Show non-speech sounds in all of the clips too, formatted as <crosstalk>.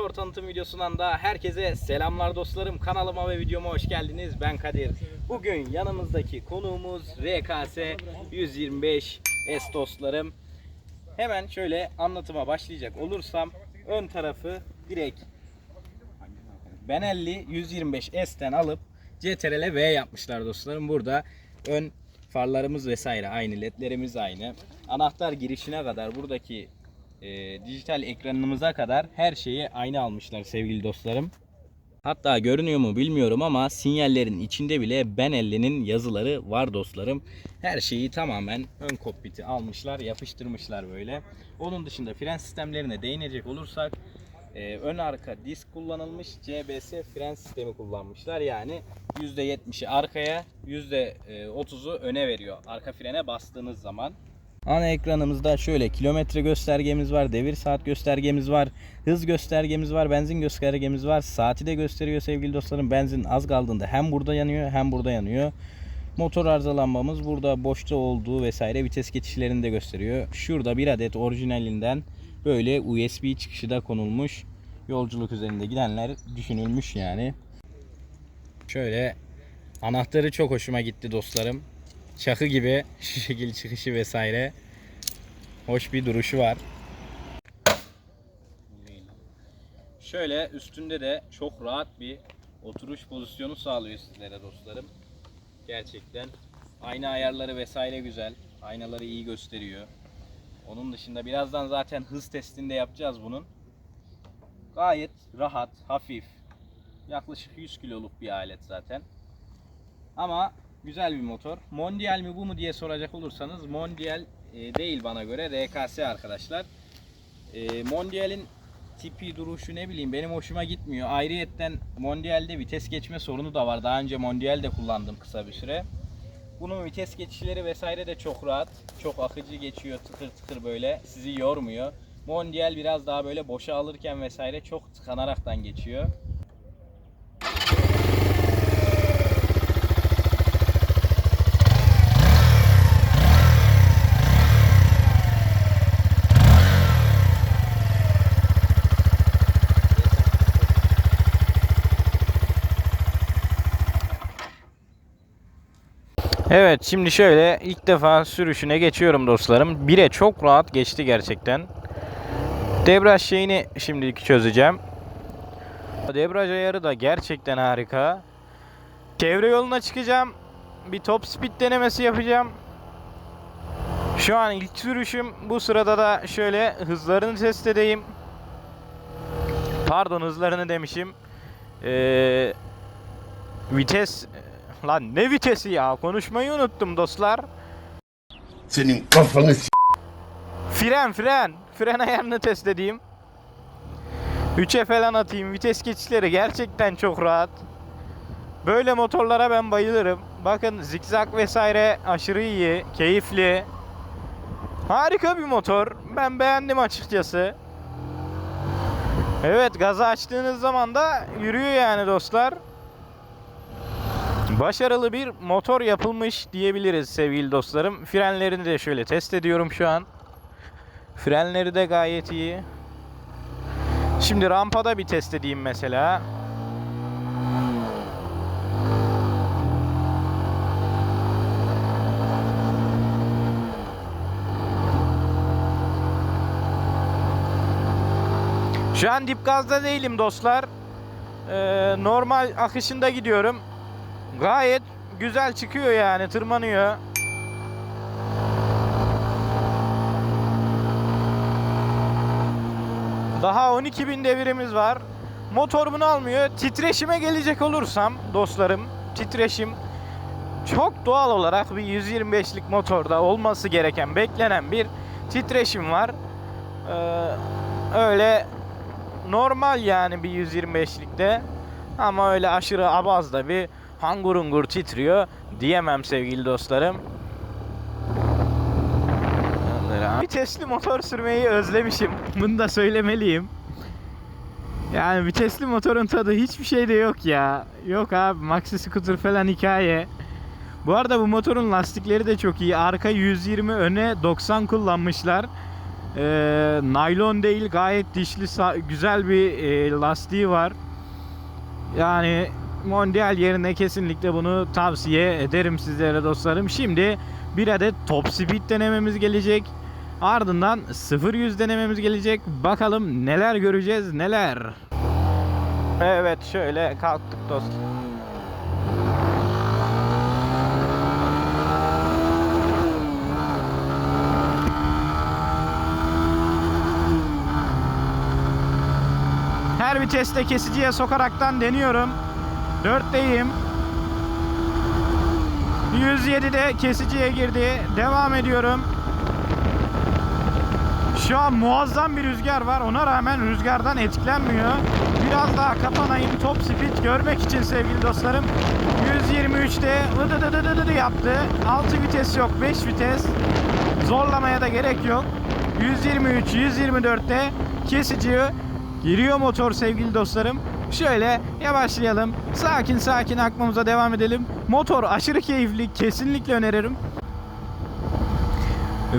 Motor tanıtım videosundan da herkese selamlar dostlarım. Kanalıma ve videoma hoş geldiniz. Ben Kadir. Bugün yanımızdaki konuğumuz RKS 125 S dostlarım. Hemen şöyle anlatıma başlayacak olursam ön tarafı direkt Benelli 125 S'ten alıp CTRL V yapmışlar dostlarım. Burada ön farlarımız vesaire aynı, ledlerimiz aynı. Anahtar girişine kadar buradaki e, dijital ekranımıza kadar her şeyi aynı almışlar sevgili dostlarım. Hatta görünüyor mu bilmiyorum ama sinyallerin içinde bile Benelli'nin yazıları var dostlarım. Her şeyi tamamen ön kokpiti almışlar, yapıştırmışlar böyle. Onun dışında fren sistemlerine değinecek olursak e, ön arka disk kullanılmış, CBS fren sistemi kullanmışlar. Yani %70'i arkaya, %30'u öne veriyor arka frene bastığınız zaman. Ana ekranımızda şöyle kilometre göstergemiz var, devir saat göstergemiz var, hız göstergemiz var, benzin göstergemiz var. Saati de gösteriyor sevgili dostlarım. Benzin az kaldığında hem burada yanıyor hem burada yanıyor. Motor arızalanmamız burada boşta olduğu vesaire vites geçişlerini de gösteriyor. Şurada bir adet orijinalinden böyle USB çıkışı da konulmuş. Yolculuk üzerinde gidenler düşünülmüş yani. Şöyle anahtarı çok hoşuma gitti dostlarım. Çakı gibi şu şekil çıkışı vesaire. Hoş bir duruşu var. Şöyle üstünde de çok rahat bir oturuş pozisyonu sağlıyor sizlere dostlarım. Gerçekten ayna ayarları vesaire güzel. Aynaları iyi gösteriyor. Onun dışında birazdan zaten hız testinde yapacağız bunun. Gayet rahat, hafif. Yaklaşık 100 kiloluk bir alet zaten. Ama güzel bir motor. Mondial mi bu mu diye soracak olursanız Mondial e, değil bana göre RKS arkadaşlar. E, Mondial'in tipi duruşu ne bileyim benim hoşuma gitmiyor. Ayrıyetten Mondial'de vites geçme sorunu da var. Daha önce Mondial'de kullandım kısa bir süre. Bunun vites geçişleri vesaire de çok rahat. Çok akıcı geçiyor tıkır tıkır böyle. Sizi yormuyor. Mondial biraz daha böyle boşa alırken vesaire çok tıkanaraktan geçiyor. Evet şimdi şöyle ilk defa sürüşüne geçiyorum dostlarım. Bire çok rahat geçti gerçekten. Debriyaj şeyini şimdilik çözeceğim. Debriyaj ayarı da gerçekten harika. Çevre yoluna çıkacağım. Bir top speed denemesi yapacağım. Şu an ilk sürüşüm. Bu sırada da şöyle hızlarını test edeyim. Pardon hızlarını demişim. Ee, vites Lan ne vitesi ya? Konuşmayı unuttum dostlar. Senin kafanı s- Fren fren. Fren ayarını test edeyim. 3'e falan atayım. Vites geçişleri gerçekten çok rahat. Böyle motorlara ben bayılırım. Bakın zikzak vesaire aşırı iyi. Keyifli. Harika bir motor. Ben beğendim açıkçası. Evet gazı açtığınız zaman da yürüyor yani dostlar. Başarılı bir motor yapılmış diyebiliriz sevgili dostlarım. Frenlerini de şöyle test ediyorum şu an. Frenleri de gayet iyi. Şimdi rampada bir test edeyim mesela. Şu an dip gazda değilim dostlar. Ee, normal akışında gidiyorum. Gayet güzel çıkıyor yani tırmanıyor. Daha 12.000 devirimiz var. Motor bunu almıyor. Titreşime gelecek olursam dostlarım titreşim çok doğal olarak bir 125'lik motorda olması gereken beklenen bir titreşim var. Ee, öyle normal yani bir 125'likte ama öyle aşırı abazda bir hangur hungur titriyor diyemem sevgili dostlarım. Vitesli motor sürmeyi özlemişim. <laughs> Bunu da söylemeliyim. Yani vitesli motorun tadı hiçbir şeyde yok ya. Yok abi maxi scooter falan hikaye. Bu arada bu motorun lastikleri de çok iyi. Arka 120 öne 90 kullanmışlar. Ee, naylon değil gayet dişli güzel bir e, lastiği var. Yani Mondial yerine kesinlikle bunu tavsiye ederim sizlere dostlarım. Şimdi bir adet top speed denememiz gelecek. Ardından 0-100 denememiz gelecek. Bakalım neler göreceğiz neler. Evet şöyle kalktık dostum. Her viteste kesiciye sokaraktan deniyorum. 4'teyim. 107'de kesiciye girdi. Devam ediyorum. Şu an muazzam bir rüzgar var. Ona rağmen rüzgardan etkilenmiyor. Biraz daha kapanayım top speed görmek için sevgili dostlarım. 123'te ıdıdıdıdıdı yaptı. 6 vites yok 5 vites. Zorlamaya da gerek yok. 123 124'te kesici giriyor motor sevgili dostlarım. Şöyle yavaşlayalım. Sakin sakin akmamıza devam edelim. Motor aşırı keyifli. Kesinlikle öneririm.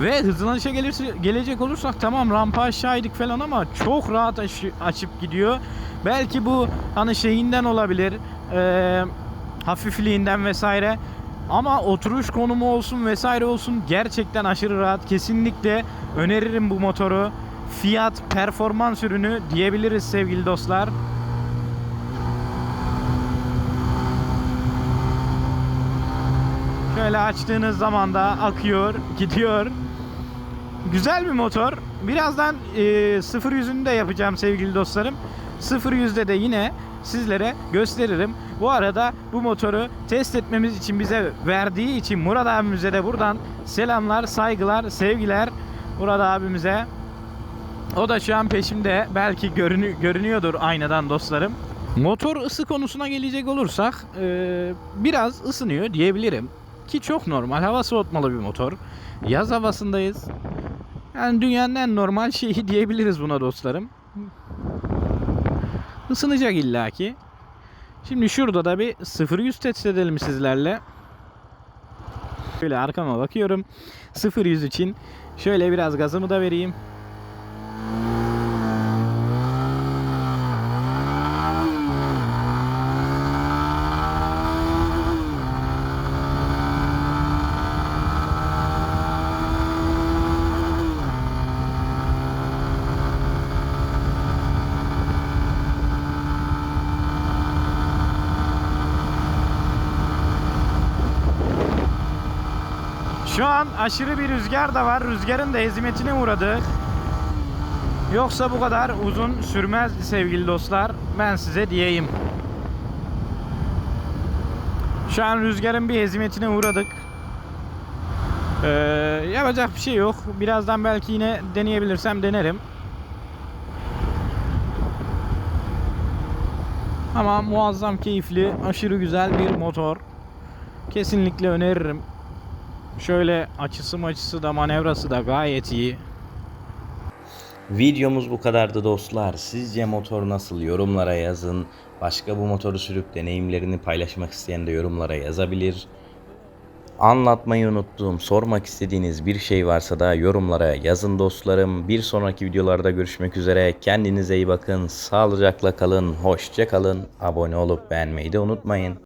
Ve hızlanışa gelirse, gelecek olursak tamam rampa aşağıydık falan ama çok rahat aşı- açıp gidiyor. Belki bu hani şeyinden olabilir. eee, hafifliğinden vesaire. Ama oturuş konumu olsun vesaire olsun gerçekten aşırı rahat. Kesinlikle öneririm bu motoru. Fiyat performans ürünü diyebiliriz sevgili dostlar. Şöyle açtığınız zaman da akıyor, gidiyor. Güzel bir motor. Birazdan e, 0 yüzünü de yapacağım sevgili dostlarım. 0 yüzde de yine sizlere gösteririm. Bu arada bu motoru test etmemiz için bize verdiği için Murat abimize de buradan selamlar, saygılar, sevgiler Murat abimize. O da şu an peşimde. Belki görünü görünüyordur aynadan dostlarım. Motor ısı konusuna gelecek olursak e, biraz ısınıyor diyebilirim. Ki çok normal. Hava soğutmalı bir motor. Yaz havasındayız. Yani dünyanın en normal şeyi <laughs> diyebiliriz buna dostlarım. Isınacak illaki. Şimdi şurada da bir 0-100 test edelim sizlerle. Şöyle arkama bakıyorum. 0-100 için şöyle biraz gazımı da vereyim. Şu an aşırı bir rüzgar da var. Rüzgarın da ezimetine uğradık. Yoksa bu kadar uzun sürmezdi sevgili dostlar. Ben size diyeyim. Şu an rüzgarın bir ezimetine uğradık. Ee, yapacak bir şey yok. Birazdan belki yine deneyebilirsem denerim. Ama muazzam keyifli, aşırı güzel bir motor. Kesinlikle öneririm. Şöyle açısı maçısı da manevrası da gayet iyi. Videomuz bu kadardı dostlar. Sizce motor nasıl? Yorumlara yazın. Başka bu motoru sürüp deneyimlerini paylaşmak isteyen de yorumlara yazabilir. Anlatmayı unuttuğum, sormak istediğiniz bir şey varsa da yorumlara yazın dostlarım. Bir sonraki videolarda görüşmek üzere. Kendinize iyi bakın. Sağlıcakla kalın. Hoşça kalın. Abone olup beğenmeyi de unutmayın.